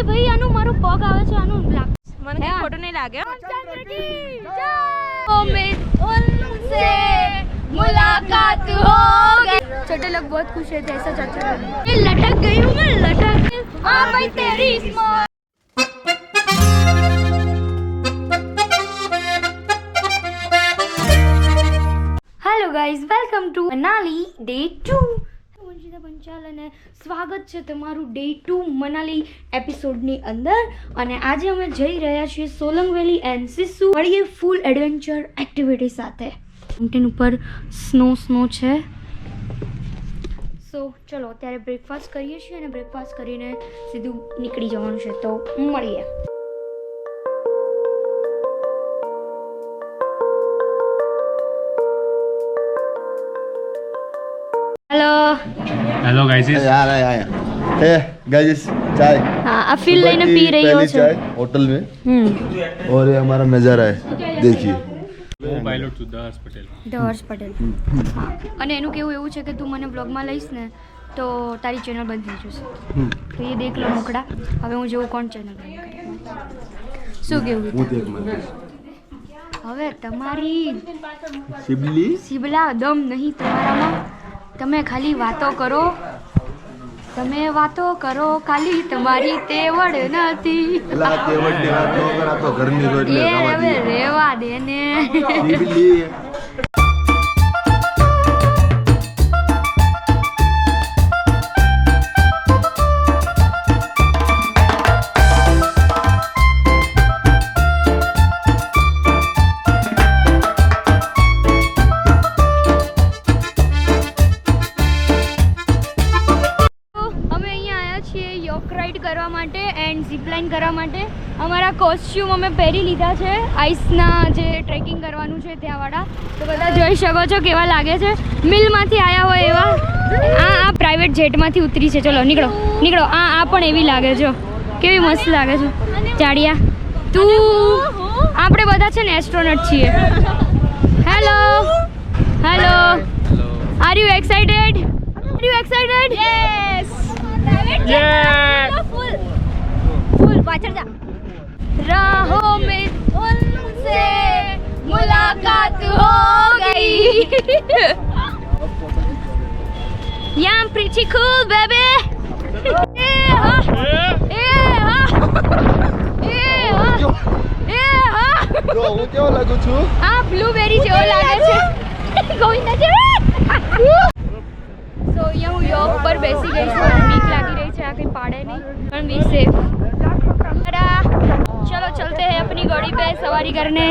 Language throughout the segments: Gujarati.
ભાઈ ભાઈ આનું મારું પગ આવે છે આનું લાગ મને કઈ હા. ખોટું નહીં લાગે હો. उम्मीद उनसे मुलाकात हो गई छोटे लोग बहुत खुश रहते हैं ऐसा चर्चा मैं लटक गई हूँ मैं लटक हाँ भाई तेरी smart hello guys welcome to Manali day two Vanshita Panchal અને સ્વાગત છે તમારું ડે ટુ મનાલી એપિસોડની અંદર. અને આજે અમે જઈ રહ્યા છીએ સોલંગ વેલી એન્ડ સિસુ. મળીએ ફૂલ એડવેન્ચર એક્ટિવિટી સાથે. માઉન્ટેન ઉપર સ્નો સ્નો છે. સો ચલો, અત્યારે બ્રેકફાસ્ટ કરીએ છીએ અને બ્રેકફાસ્ટ કરીને સીધું નીકળી જવાનું છે. તો, મળીએ. હેલો हेलो गाइस यार आया आया ए गाइस चाय હા આ ફીલ सुबह લઈને की પી રહ્યો पहली છે चाय होटल में હમ और ये हमारा नज़ारा है देखिए पायलट सुद्धा हर्ष पटेल ધ હર્ષ પટેલ હા અને એનું કેવું એવું છે કે તું મને બ્લોગમાં લઈશ ને તો તારી ચેનલ બંધ થઈ જશે તો એ દેખ લો મોકડા હવે હું જેવું કોણ ચેનલ બંધ કરે શું કેવું वो देख मैं હવે તમારી शिबली સિબલા દમ નહીં તમારામાં તમે ખાલી વાતો કરો. તમે વાતો કરો ખાલી તમારી તેવડ નથી. એટલે હવે રેવા દે ને લીધા છે આઈસના જે ટ્રેકિંગ કરવાનું છે ત્યાંવાળા તો બધા જોઈ શકો છો કેવા લાગે છે મિલમાંથી આવ્યા હોય એવા આ આ પ્રાઇવેટ જેટમાંથી ઉતરી છે ચલો નીકળો નીકળો આ આ પણ એવી લાગે છે કેવી મસ્ત લાગે છે ચાડિયા તું આપણે બધા છે ને એસ્ટ્રોનટ છીએ hello hello are you excited are you excited yes ફૂલ ફૂલ પાછળ જા राहों में उनसे मुलाकात हो गई Yeah, I'm pretty cool, baby. Yeah, yeah, yeah, yeah. જો હું કેવો લાગુ છું આ બ્લુબેરી જેવો લાગે છે ગોવિંદા છે સો અહીંયા હું યોગ પર બેસી ગઈ છું અને બીક લાગી રહી છે આ કંઈ પાડે નહીં પણ બી સેફ चलो चलते हैं अपनी गाड़ी पे सवारी करने।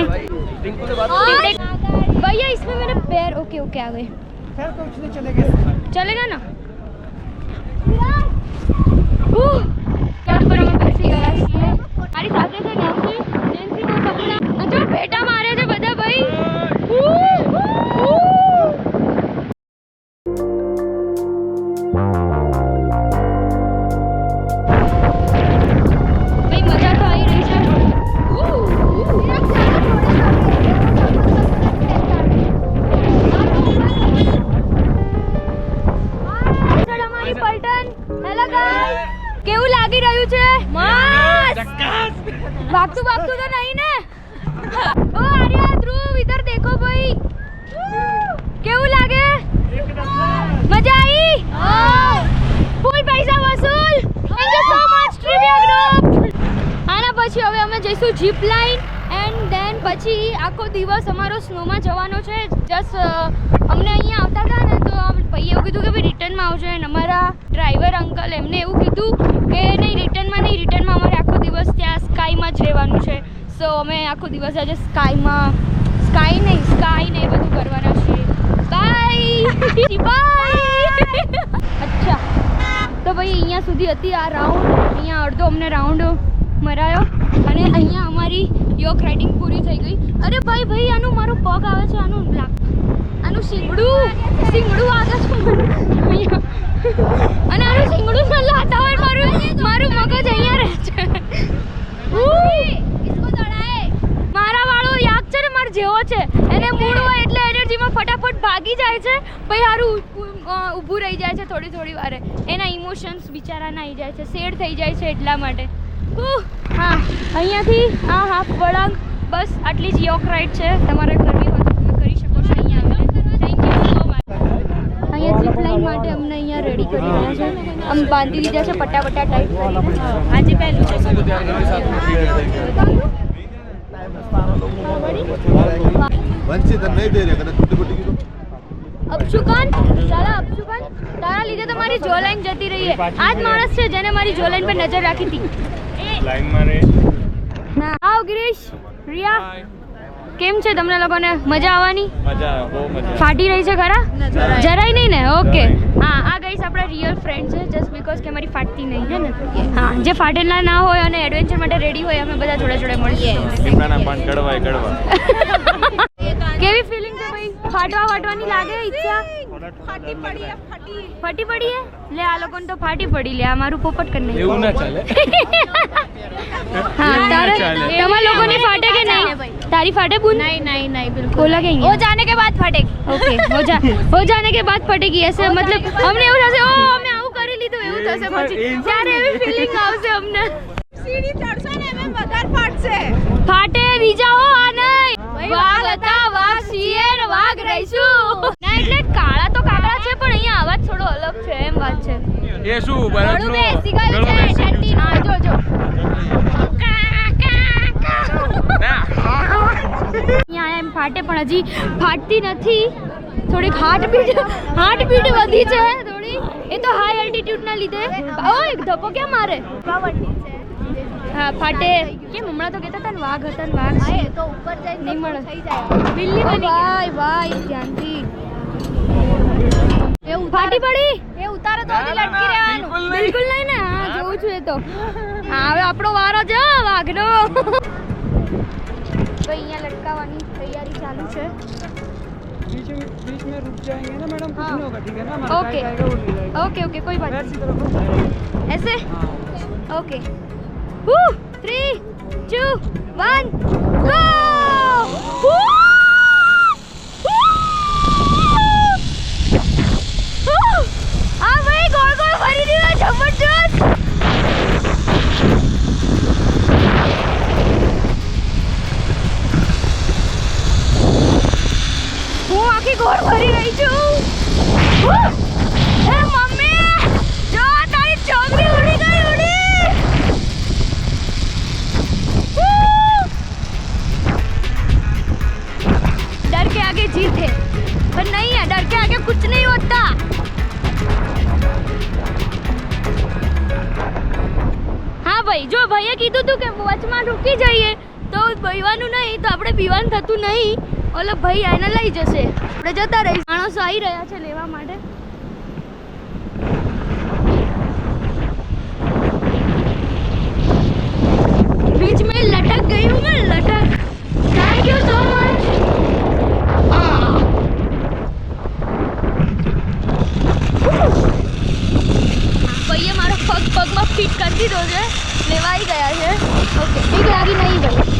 भैया इसमें मेरे पैर ओके ओके आ गए। चलेगा ना? કેવું લાગી રહ્યું છે? મસ્ત! ભાગતું વાગતું તો નહીં ને? ઓ આર્યા ધ્રુવ ઇધર દેખો ભાઈ. કેવું લાગે? મજા આવી ફૂલ પૈસા વસૂલ. Thank you so much trivia group આના પછી હવે અમે જઈશું જીપ દેન પછી આખો દિવસ અમારો સ્નોમાં જવાનો છે. જસ્ટ અમને અહીંયા આવતા હતા ને તો ભાઈએ એવું કીધું કે ભાઈ રિટર્નમાં આવજો. અને અમારા ડ્રાઈવર અંકલ એમને એવું કીધું કે નહીં રિટર્નમાં નહીં રિટર્નમાં અમારે આખો દિવસ ત્યાં સ્કાયમાં જ રહેવાનું છે. સો અમે આખો દિવસ આજે સ્કાયમાં સ્કાય નહીં સ્કાય ને એ બધું કરવાના છીએ. બાય બાય અચ્છા. તો ભાઈ અહીંયા સુધી હતી આ રાઉન્ડ અહીંયા અડધો અમને રાઉન્ડ મરાયો. અને અહીંયા અમારી યોગ રાઇડિંગ પૂરી થઈ ગઈ. અરે ભાઈ ભાઈ, આનું મારો પગ આવે છે, આનું આનું શીંગડું. શીંગડું આવે છે અને આનું શીંગડું ન લાતા હોય મારું. મારું મગજ અહીંયા રહે છે. મારા વાળો યાદ છે ને, મારો જેવો છે. એને મૂળ હોય એટલે એનર્જીમાં ફટાફટ ભાગી જાય છે. પછી સારું ઊભું રહી જાય છે થોડી થોડી વારે. એના ઇમોશન્સ બિચારાના આવી જાય છે શેડ થઈ જાય છે એટલા માટે. હા, અહીંયાથી આ હાફ વળાંક, બસ આટલી જ યોક રાઈડ છે. તમારે કરવી હોય તો તમે કરી શકો છો અહીંયા થેન્ક યુ સો મચ અહીંયા ઝીપ લાઈન માટે અમને અહીંયા રેડી કરી દીધા છે. આમ બાંધી દીધા છે પટ્ટા પટ્ટા ટાઈપ કરીને. આજે પહેલું છે. વંચિત નહીં દે રે કદાચ તૂટી ફૂટી ગયું અપશુકાન, સાલા અપશુકાન, તારા લીધે તમારી જોલાઈન જતી રહી છે. આ જ માણસ છે જેને મારી જો લાઈન પર નજર રાખી હતી. લાઈનમાં રે ના. આવ ગિરીશ રિયા. કેમ છે તમને લોકોને? મજા આવવાની? મજા બહુ મજા ફાટી રહી છે ખરા? જરાય. નહીં ને? ઓકે. હા આ ગઈસ આપણા રિયલ ફ્રેન્ડ છે જસ્ટ બીકોઝ કે અમારી ફાટતી નહીં હે ને? હા જે ફાટેલા ના હોય અને એડવેન્ચર માટે રેડી હોય અમે બધા જોડે જોડે મળીએ લીમડાના પાન કડવાય કડવા. કેવી ફિલિંગ છે ભાઈ? ફાટવા ફાટવાની લાગે ઈચ્છા? ફાટી પડી લે આ લોકોને તો ફાટી પડી. લે અમારું પોપટ કરી નાખ્યું એવું ના ચાલે. હા તારે તમારા લોકોને ફાટે કે નહીં? તારી ફાટે બુન? નહીં નહીં નહીં બિલકુल ઓલા કે ઓ જાને કે બાદ ફાટેગી ઓકે હો જા હો જાને કે બાદ ફાટેગી હશે. મતલબ અમને એવું થશે ઓ અમે આવું કરી લીધું એવું થશે પછી. ત્યારે એવી ફીલિંગ આવશે અમને. સીડી ચડશો ને એમ વધારે ફાટશે. ફાટે રીજાઓ આ નહીં. વાઘ હતા વાઘ છીએ વાઘ રહીશું. એટલે કાળા તો કાકડા છે પણ અહીંયા અવાજ થોડો અલગ છે એમ વાત છે. એ શું ગળું બેસી ગયું છે ઠંડી હા જો જો. અહીંયા એમ ફાટે પણ હજી ફાટતી નથી. થોડીક હાર્ટ બીટ હાર્ટ બીટ વધી છે થોડી. એ તો હાઈ એલ્ટિટ્યુડ ના લીધે. ઓય ધપ્પો કેમ મારે? હા ફાટે. કેમ હમણાં તો કહેતા હતા ને વાઘ હતા ને વાઘ. છે તો ઉપર જાય નહીં મળે. થઈ જાય. બિલ્લી બની ભાઈ ભાઈ ધ્યાનથી. ફાટી પડી એ ઉતારે તો હજી લટકી રહેવાનું બિલકુલ નહીં ને હા જોઉં છું એ તો હા હવે આપણો વારો છે હો વાઘનો તો અહીંયા લટકાવવાની તૈયારી ચાલુ છે हाँ। ओके ओके ओके कोई बात नहीं ऐसे okay three two one go નહીં, તો આપણે પીવાનું થતું નહીં. ઓલો ભાઈ આને લઈ જશે. આપણે જતા રહીશ. માણસો આવી રહ્યા છે લેવા માટે. બીચ મેં લટક ગઈ લટક. થેન્ક યુ સો મચ ભાઈએ મારો પગ પગમાં ફિટ કરી દીધો છે. લેવાઈ ગયા છે. ઓકે એક લાગી નહીં ગઈ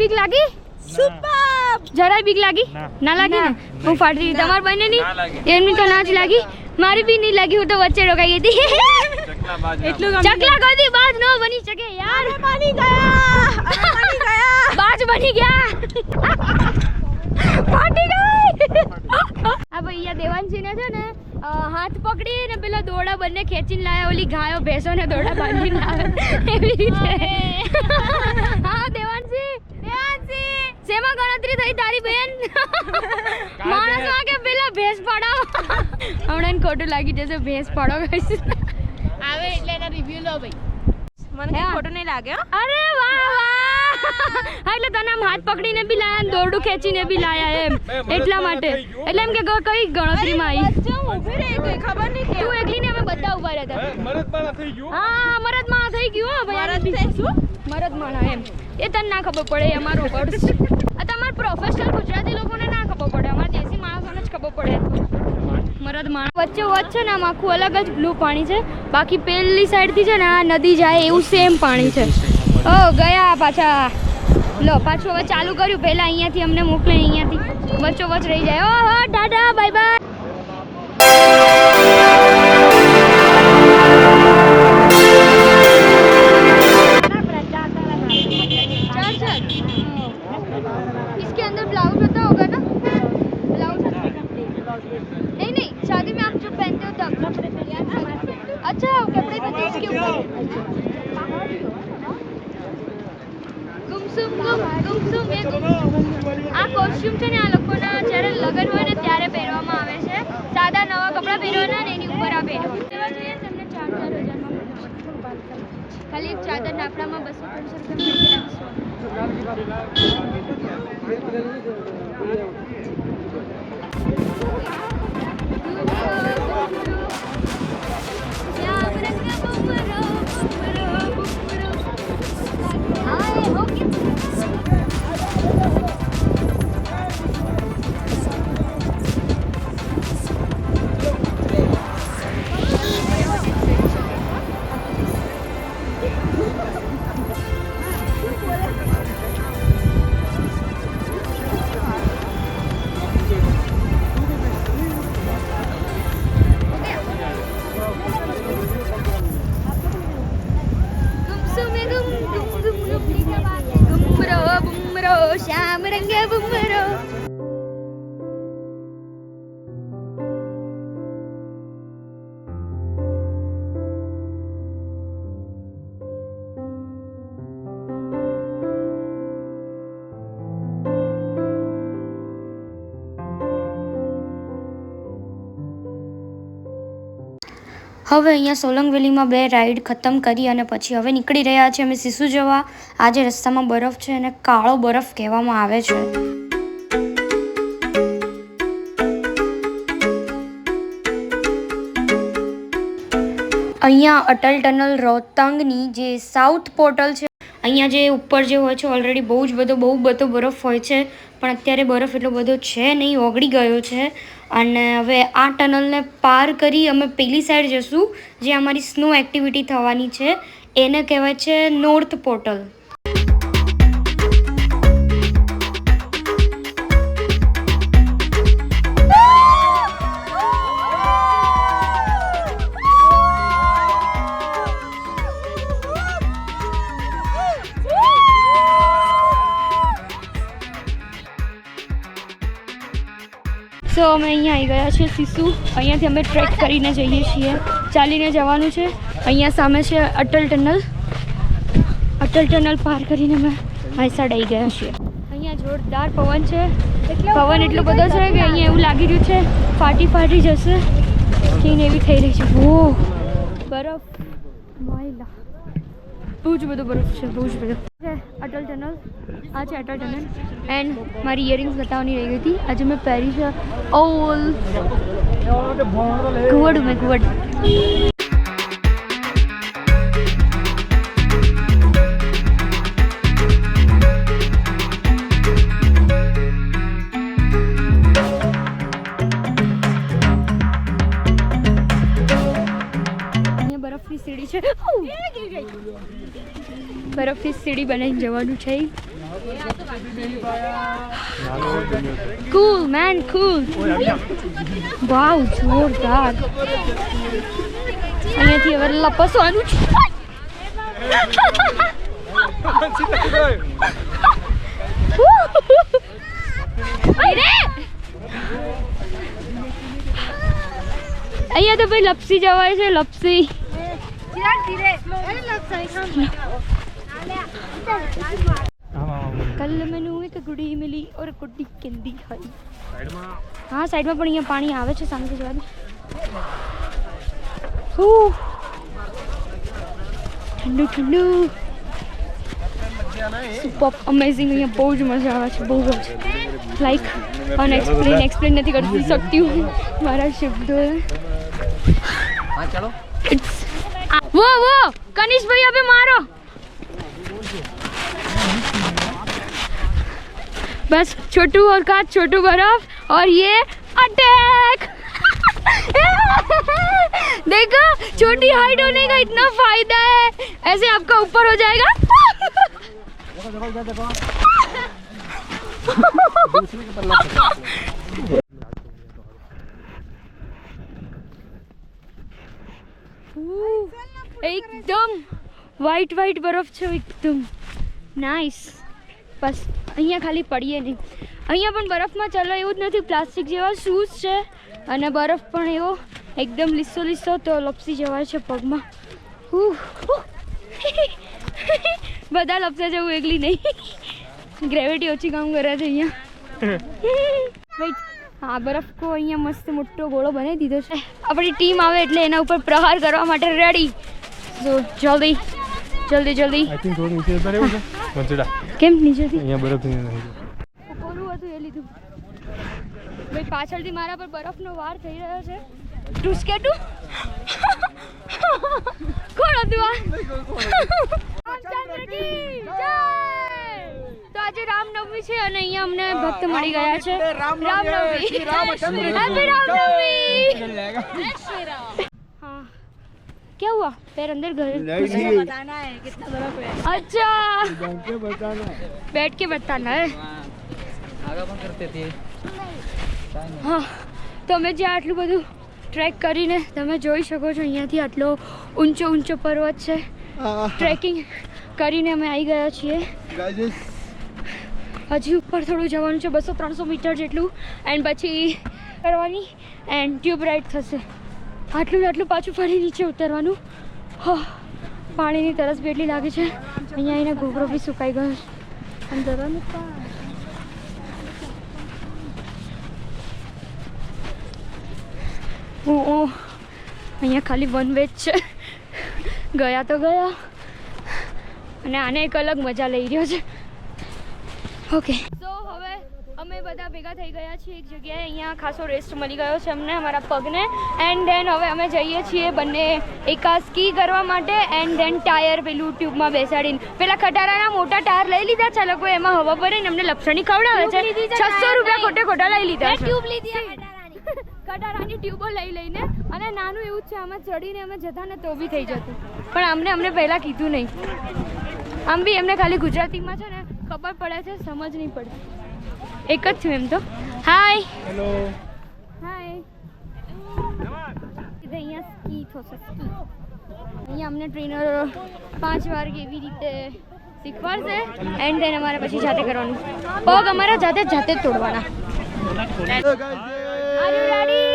બીક લાગી? સુપર. જરાય બીક લાગી? ના. લાગી ને? હું ફાટી તમાર બંને ની? એમની તો ના જ લાગી. મારી બી નહીં લાગી હું તો વચ્ચે રોકાઈ હતી. ચકલા કદી બાજ ન બની શકે યાર. બની ગયા. અરે બની ગયા. બાજ બની ગયા. ફાટી ગઈ. આ ભૈયા અહીંયા છે ને હાથ પકડી ને પેલા દોડા બંને ખેંચીને લાયા. ઓલી ગાયો ભેંસો ને દોડા બાંધીને લાવે એવી રીતે. હા દેવાંશી શેમાં ગણતરી થઈ તારી બેન. માણસ વાગે પેલા ભેંસ પાડાવો. હમણાં ખોટું લાગી જશે ભેંસ પાડો guys. આવે એટલે એના રિવ્યુ લો ભાઈ. મને ખોટું નહીં લાગે અરે વાહ વાહ. હા એટલે તને આમ હાથ પકડીને બી લાયા ને દોરડું ખેંચીને બી લાયા એમ. એટલા માટે. એટલે એમ કે કઈ ગણતરીમાં આવી? ઊભી રહી ગઈ ખબર નહીં તું એકલી ને અમે બધા ઊભા રહ્યા હતા. મરદ થઈ ગયું? હા મરદમાં થઈ ગયું હા ભાઈ મરદ થઈ શું? મરદમાં એમ. એ તને ના ખબર પડે અમારો પર્સ તમારા પ્રોફેશનલ ગુજરાતી લોકોને ના ખબર પડે, અમારા દેશી માણસોને જ ખબર પડે. મરદ માણસ. વચ્ચે વચ્ચે ને, આમ આખું અલગ જ બ્લુ પાણી છે. બાકી પેલી સાઈડથી છે ને, આ નદી જાય એવું સેમ પાણી છે. ઓ, ગયા પાછા. લો, પાછું હવે ચાલુ કર્યું. પહેલાં અહીંયાથી અમને મોકલે, અહીંયાથી વચ્ચો વચ રહી જાય. ઓહો, ટાટા બાય બાય કોસ્ટ્યુમ છે ને આ લોકોના જ્યારે લગ્ન હોય ને ત્યારે પહેરવામાં આવે છે. સાદા નવા કપડાં પહેરવાના ને એની ઉપર આ પહેરવાનું. એવા જોઈએ ને તમને ચાર ચાર હજારમાં ખાલી એક ચાદર આપણામાં બસો ત્રણસો રૂપિયા હવે અહીંયા સોલંગ વેલીમાં બે રાઈડ ખતમ કરી અને પછી હવે નીકળી રહ્યા છે અમે સિસુ જવા. આજે રસ્તામાં બરફ છે અને કાળો બરફ કહેવામાં આવે છે. અહીંયા અટલ ટનલ રોહતાંગની જે સાઉથ પોર્ટલ છે, અહીંયા જે ઉપર જે હોય છે ઓલરેડી બહુ જ બધો, બહુ બધો બરફ હોય છે. પણ અત્યારે બરફ એટલો બધો છે નહીં, ઓગળી ગયો છે. અને હવે આ ટનલને પાર કરી અમે પેલી સાઈડ જશું, જે અમારી સ્નો એક્ટિવિટી થવાની છે. એને કહેવાય છે નોર્થ પોર્ટલ સો અમે અહીંયા આવી ગયા છીએ સિસુ. અહીંયાથી અમે ટ્રેક કરીને જઈએ છીએ. ચાલીને જવાનું છે. અહીંયા સામે છે અટલ ટનલ. અટલ ટનલ પાર કરીને અમે આ સાઈડ આવી ગયા છીએ. અહીંયા જોરદાર પવન છે. પવન એટલો બધો છે કે અહીંયા એવું લાગી રહ્યું છે ફાટી ફાટી જશે. સ્કીન એવી થઈ રહી છે. ઓ બરફ. બહુ જ બધો બરફ છે બહુ જ બધો. આ છે અટલ ટનલ એન્ડ મારી ઇયરિંગ્સ બતાવવાની રહી ગઈ હતી. આજે મેં પહેરી છે ઓલ કુવડ મેં અહીંયા બરફની સીડી છે! બરફની સીડી બનાવીને જવાનું છે. કુલ મેન કુલ વાવ જોરદાર અહીંયાથી હવે લપસવાનું છે અરે! અહીંયા તો ભાઈ લપસી જવાય છે લપસી કલ મેનુ એક ગુડી ਗੁੜੀ ઓર ਔਰ ਗੁੱਡੀ ਕਹਿੰਦੀ ਹਾਈ હા સાઈડમાં પણ અહીંયા પાણી આવે છે સામે જવા હું ઠંડુ ઠંડુ સુપર અમેઝિંગ અહીંયા બહુ જ મજા આવે છે બહુ જ લાઈક અનએક્સપ્લેન એક્સપ્લેન નથી કરી શકતી હું મારા શબ્દો હા ચલો વો વો કનિષભાઈ હવે મારો बस छोटू और का छोटू बर्फ़ और ये अटैक। देखो, छोटी हाइट होने का इतना फ़ायदा है। ऐसे आपका ऊपर हो जाएगा। एकदम व्हाइट व्हाइट बर्फ़ छो एकदम। नाइस बस। અહીંયા ખાલી પડીએ નહીં. અહીંયા પણ બરફમાં ચાલો એવું જ નથી. પ્લાસ્ટિક જેવા શૂઝ છે અને બરફ પણ એવો એકદમ લીસો લીસો તો લપસી જવાય છે પગમાં. બધા લપસે જવું એકલી નહીં. ગ્રેવિટી ઓછી કામ કરે છે અહીંયા. હા બરફ કો અહીંયા મસ્ત મોટો ગોળો બનાવી દીધો છે. આપણી ટીમ આવે એટલે એના ઉપર પ્રહાર કરવા માટે રેડી જો જલ્દી જલ્દી જલ્દી. આઈ થિંક થોડું નીચે ઉતરે એવું છે. વંચડા કેમ નીચેથી? અહીંયા બરફ નહીં કોરું હતું એ લીધું. ભાઈ પાછળથી મારા પર બરફનો વાર થઈ રહ્યો છે. ટુસ્કેટુ કોણ હતું આ! તો આજે રામનવમી છે અને અહીંયા અમને ભક્ત મળી ગયા છે. રામનવમી હેપી રામનવમી! हाँ क्या हुआ पैर अंदर गए बताना है कितना बर्फ है अच्छा बैठ के बताना है હા તો અમે જ્યાં આટલું બધું ટ્રેક કરીને તમે જોઈ શકો છો અહીંયાથી આટલો ઊંચો ઊંચો પર્વત છે ટ્રેકિંગ કરીને અમે આવી ગયા છીએ ગાઈસ હજી ઉપર થોડું જવાનું છે બસો ત્રણસો મીટર જેટલું એન્ડ પછી કરવાની એન્ડ ટ્યુબ રાઈડ થશે આટલું આટલું પાછું ફરી નીચે ઉતરવાનું. પાણીની તરસ બી એટલી લાગે છે. અહીંયા એના ઘોઘરો બી સુકાઈ ગયો છે. અને પણ ઓ અહીંયા ખાલી વન વેજ છે. ગયા તો ગયા. અને આને એક અલગ મજા લઈ રહ્યો છે. ઓકે બધા ભેગા થઈ ગયા છીએ. એક જગ્યાએ અહીંયા ખાસો રેસ્ટ મળી ગયો છે અમને અમારા પગને. એન્ડ ધેન હવે અમે જઈએ છીએ બંને એકા સ્કી કરવા માટે એન્ડ ધેન ટાયર પેલું ટ્યુબમાં બેસાડીને. પેલા ખટારાના મોટા ટાયર લઈ લીધા છે લોકો એમાં હવા ભરીને અમને લપસણી ખવડાવે છે. છસો રૂપિયા ખોટે ખોટા લઈ લીધા ટ્યુબ લીધી કટારાની ટ્યુબો લઈ લઈને અને નાનું એવું જ છે આમાં ચડીને અમે જતા ને તો બી થઈ જતું. પણ અમને અમને પહેલાં કીધું નહીં. આમ બી એમને ખાલી ગુજરાતીમાં છે ને ખબર પડે છે સમજ નહીં પડતી. એક જ છું એમ તો હાય હેલો હાય અહીંયા સ્કી થશે સ્કી અહીંયા અમને ટ્રેનર પાંચ વાર કેવી રીતે શીખવાડશે એન્ડ દેન અમારે પછી જાતે કરવાનું પગ અમારા જાતે જ જાતે જ તોડવાના Are you ready?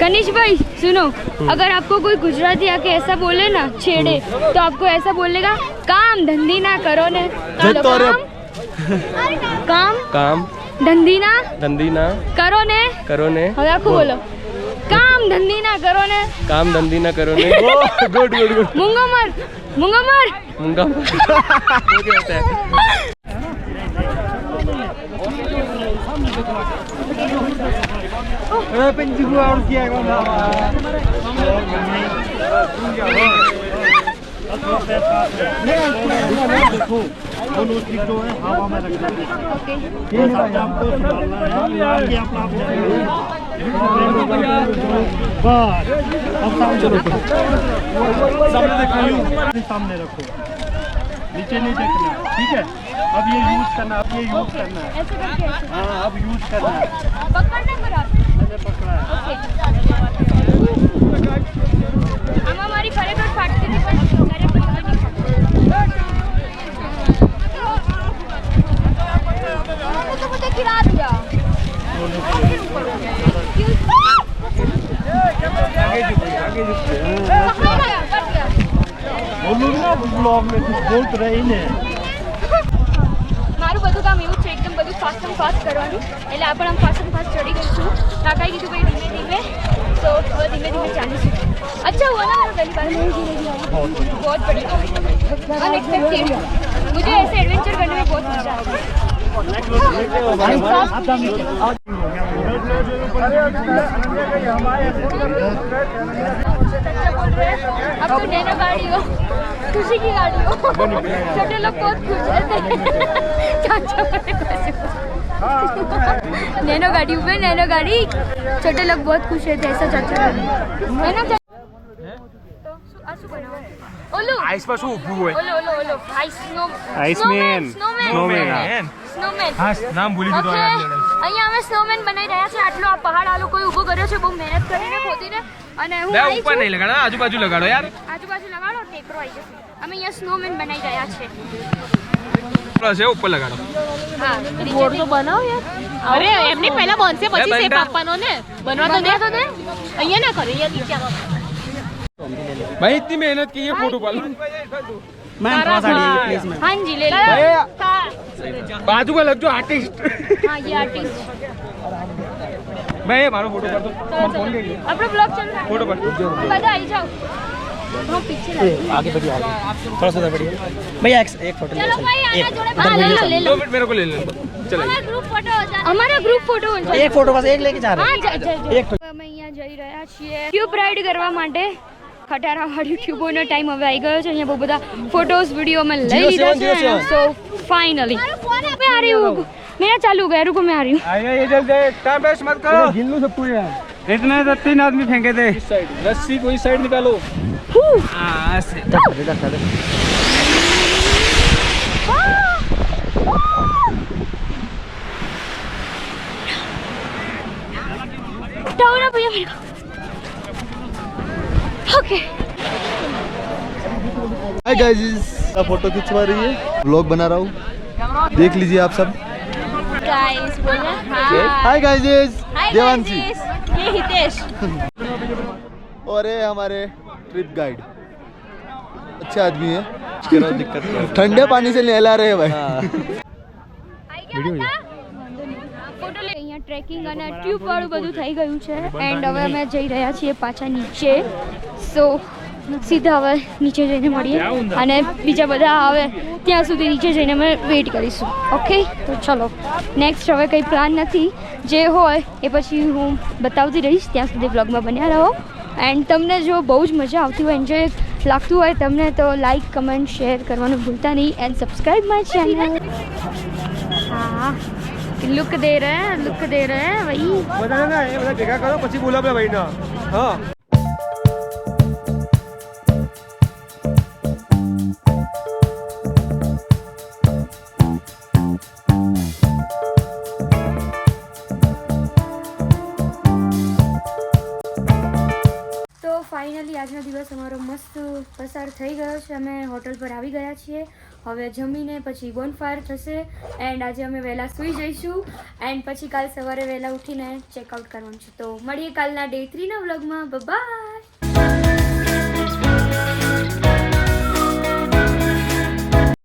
कनिश भाई सुनो अगर आपको कोई गुजराती आके ऐसा बोले ना छेड़े तो आपको ऐसा बोलने का काम धंधी ना करो ने चलो, जतो रे। काम काम કામ धंधी ना ધંધી ના करो ने કરો ને હવે આખું બોલો કામ ધંધી ના કરો ને કામ ધંધી ના કરો ને गुड गुड गुड મૂંગો મર મૂંગો મર મૂંગા वो जो है हवा में रखना ये आपको है। हाँ, आप जाएँगे अब सामने रखो सामने सामने रखो। नीचे नहीं देखना ठीक है? अब ये यूज़ करना अब ये यूज़ करना है। हाँ अब यूज़ करना है। मैंने पकड़ा है। हमारी फाट ફાટતી. તો બધે ગિરા दिया बोलूँ ना ब्लॉग में कुछ बोल तो रही ने મારું બધું કામ એવું જ છે એકદમ બધું ફાસ્ટ એન્ડ ફાસ્ટ કરવાનું એટલે આપણે આમ ફાસ્ટ એન્ડ ફાસ્ટ ચડી ગઈ છું કાકાએ કીધું ભાઈ ધીમે ધીમે सो वो धीमे धीमे चालीस अच्छा हुआ ना मेरा पहली बार बहुत बढ़िया अनएक्सपेक्टेड मुझे ऐसे एडवेंचर करने में बहुत मजा आता है अब तो नैनो गाड़ी हो खुशी की गाड़ी हो। छोटे लोग बहुत खुश रहते हैं हो। नैनो गाड़ी ऊपर नैनो गाड़ी। छोटे लोग बहुत खुश रहते हैं ऐसा चाचा। है ना? ઓલું. આઈસ પર શું ઊભું હોય? ઓલો ઓલો ઓલો. Ice snow Iceman. Snowman Snowman. Snowman હા નામ ભૂલી ઓકે. અહીંયા અમે સ્નોમેન બનાવી રહ્યા છે આટલો આ પહાડ આ કોઈ ઊભો કર્યો છે. બહુ મહેનત કરીને ખોદીને. અને હું બે ઉપર નહીં લગાડો આજુબાજુ લગાડો યાર. આજુબાજુ લગાડો ટેકરો આવી જશે. અમે અહીંયા સ્નોમેન બનાવી રહ્યા છે છે ઉપર લગાડો. હા બોર્ડ તો બનાવ યાર. અરે એમને પહેલા બનશે પછી શેપ આપવાનો ને. બનવા તો દે. તો દે. અહીંયા ના કરે અહીંયા નીચે આવો. भाई इतनी मेहनत की है फ़ोटो पाल मैम प्लीज़ हाँ। मैम। हाँ जी ले लो। बाजू का लग जो आर्टिस्ट हाँ ये आर्टिस्ट मैं ये मारो फ़ोटो कर दो। फ़ोन ले अपना ब्लॉग चल रहा है। फ़ोटो पर बजा आई जाओ। हम पीछे आगे बढ़िया आगे। थोड़ा सा बढ़िया भैया एक एक फ़ोटो चलो भाई आना जोड़े भाई हाँ, ले लो। दो मिनट मेरे को ले ले चलो। हमारा ग्रुप फ़ोटो हो जाए हमारा ग्रुप फ़ोटो हो जाए एक फ़ोटो बस एक लेके जा रहे हैं। हाँ जा जा एक અમે અહીંયા જઈ રહ્યા છીએ ટ્યુબ રાઈડ करवा मांडे ખટારા વાળી ટ્યુબોનો ટાઈમ હવે આવી ગયો છે અહીંયા બહુ બધા ફોટોઝ વિડીયો મેં લઈ Zero લીધા seven, zero છે seven. સો फाइनली मैं आ रही हूँ मेरा चालू हो गया रुको मैं आ रही हूँ आइए ये जल्दी टाइम वेस्ट मत करो गिन लो सबको यार इतने तो तीन आदमी फेंके थे साइड रस्सी कोई साइड निकालो हाँ से हटाओ ना भैया मेरे को हाय गाइस फ़ोटो खिंचवा रही है। ब्लॉग बना रहा हूँ। देख लीजिए आप सब। गाइस हाय गाइस देवांशी ये हितेश। और ये हमारे ट्रिप गाइड अच्छे आदमी है। ठंडे पानी से नहला रहे हैं भाई। ટ્રેકિંગ અને ટ્યુબ વાળું બધું થઈ ગયું છે. એન્ડ હવે અમે જઈ રહ્યા છીએ પાછા નીચે. સો સીધા હવે નીચે જઈને મળીએ. અને બીજા બધા આવે ત્યાં સુધી નીચે જઈને અમે વેઇટ કરીશું. ઓકે તો ચલો. નેક્સ્ટ હવે કંઈ પ્લાન નથી. જે હોય એ પછી હું બતાવતી રહીશ. ત્યાં સુધી બ્લોગમાં બન્યા રહો. એન્ડ તમને જો બહુ જ મજા આવતી હોય એન્જોય લાગતું હોય તમને તો લાઈક કમેન્ટ શેર કરવાનું ભૂલતા નહીં. એન્ડ સબસ્ક્રાઈબ માય ચેનલ हाँ લુક દે રહે લુક દે રહે ભાઈ બધા ના એ બધા ભેગા કરો પછી બોલાવે ભાઈ ના હા ફાઇનલી આજનો દિવસ અમારો મસ્ત પસાર થઈ ગયો છે. અમે હોટલ પર આવી ગયા છીએ. હવે જમીને પછી બોનફાયર થશે એન્ડ આજે અમે વહેલા સૂઈ જઈશું એન્ડ પછી કાલ સવારે વહેલા ઉઠીને ચેકઆઉટ કરવાનું છે. તો મળીએ કાલના ડે થ્રીના વ્લોગમાં બાય